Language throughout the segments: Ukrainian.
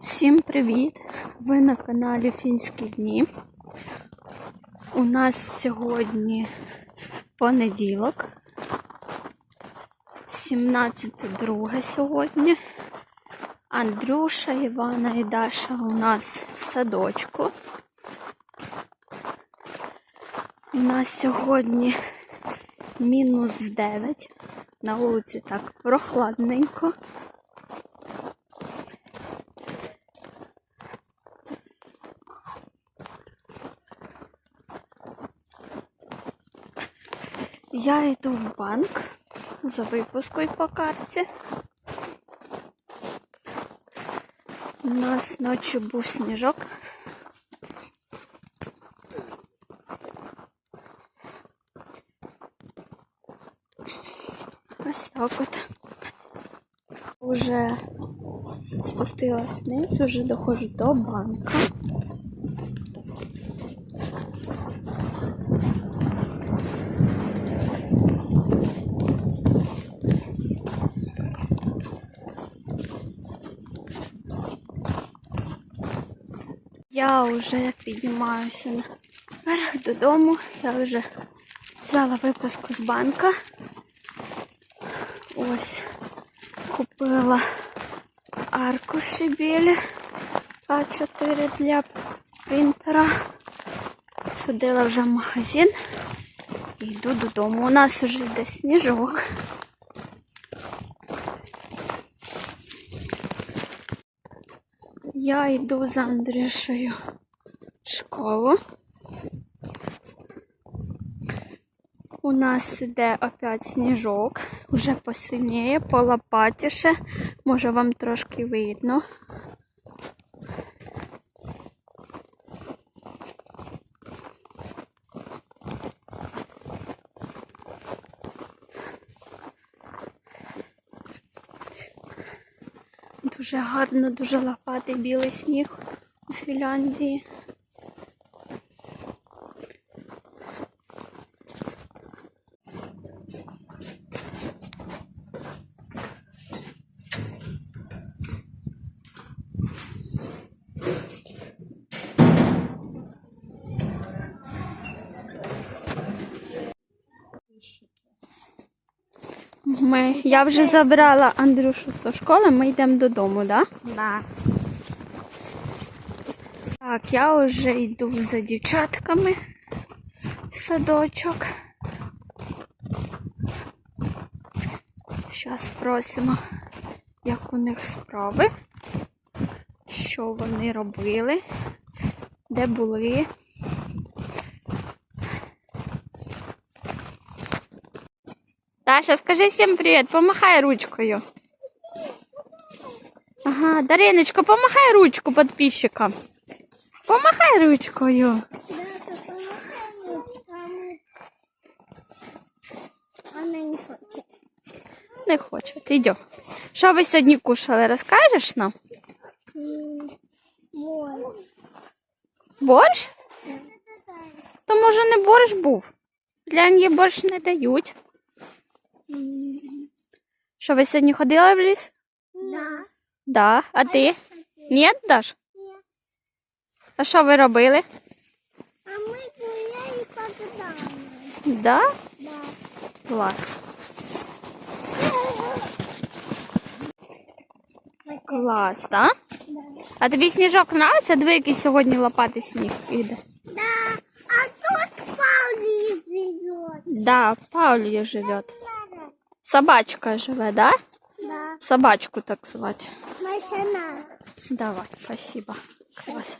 Всім привіт! Ви на каналі Фінські дні. У нас сьогодні понеділок, 17.02 сьогодні. Андрюша, Івана і Даша у нас в садочку. У нас сьогодні мінус 9. На вулиці так прохладненько. Я йду в банк за випускою по картці. У нас ночі був сніжок. Ось так от. Уже спустилась вниз, уже доходжу до банка. Я вже піднімаюся наверх додому. Я вже взяла випуску з банка. Ось купила аркуші білі А4 для принтера. Сходила вже в магазин і йду додому. У нас вже йде сніжок. Я йду з Андрюшею в школу. У нас іде опять сніжок, уже посильніє, полопатіше. Може вам трошки видно. Дуже гарно, дуже лопатий білий сніг у Фінляндії. Ми, я вже забрала Андрюшу зі школи, ми йдемо додому, так? Да? Да. Так, я вже йду за дівчатками в садочок. Зараз спросимо, як у них справи, що вони робили, де були. Даша, скажи всім привіт, помахай ручкою. Ага, Дариночка, помахай ручку підписчикам. Помахай ручкою. Она не хочет. Не хоче. Йдемо. Що ви сьогодні кушали, розкажеш нам? Мой. Борщ? То може не борщ був. Глянь, є борщ не дають. Що ви сьогодні ходили в ліс? Да. Да. А ти? Ні, Даш? Нет. А що ви робили? А мы гуляли по грамму. Да? Да. Клас. Клас, так? Да. А тобі сніжок нравиться? Диви, який сьогодні лопатий сніг іде. Да. А тут Паули живет. Да, Паулі живе. Собачка живе, да? Да. Собачку так звати. Машина. Давай, спасибо. Клас.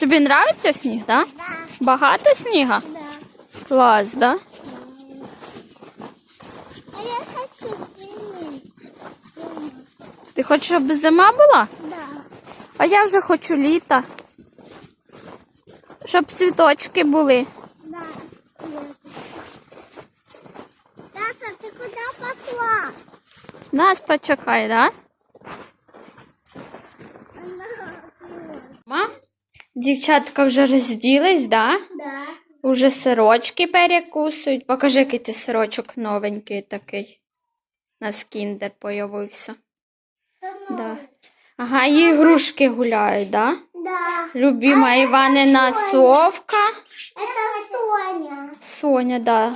Тобі нравиться сніг, да? Да. Багато сніга? Да. Да? А я хочу снимать. Ти хочеш, щоб зима була? Да. А я вже хочу літа. Щоб цвіточки були. Да. Даша, ты куда пошла? Нас почекай, да? Ма? Дівчатка вже розділись, да? Уже сирочки перекусують. Покажи, який ти сирочок новенький такий. У нас кіндер появився. Да. Ага, і ігрушки гуляють, да? Да. Любима Іванина совка. Это Соня. Соня, да.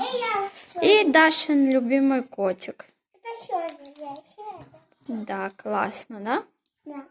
І Дашин любимий котик. Это Соня. Да, класно, да? Да.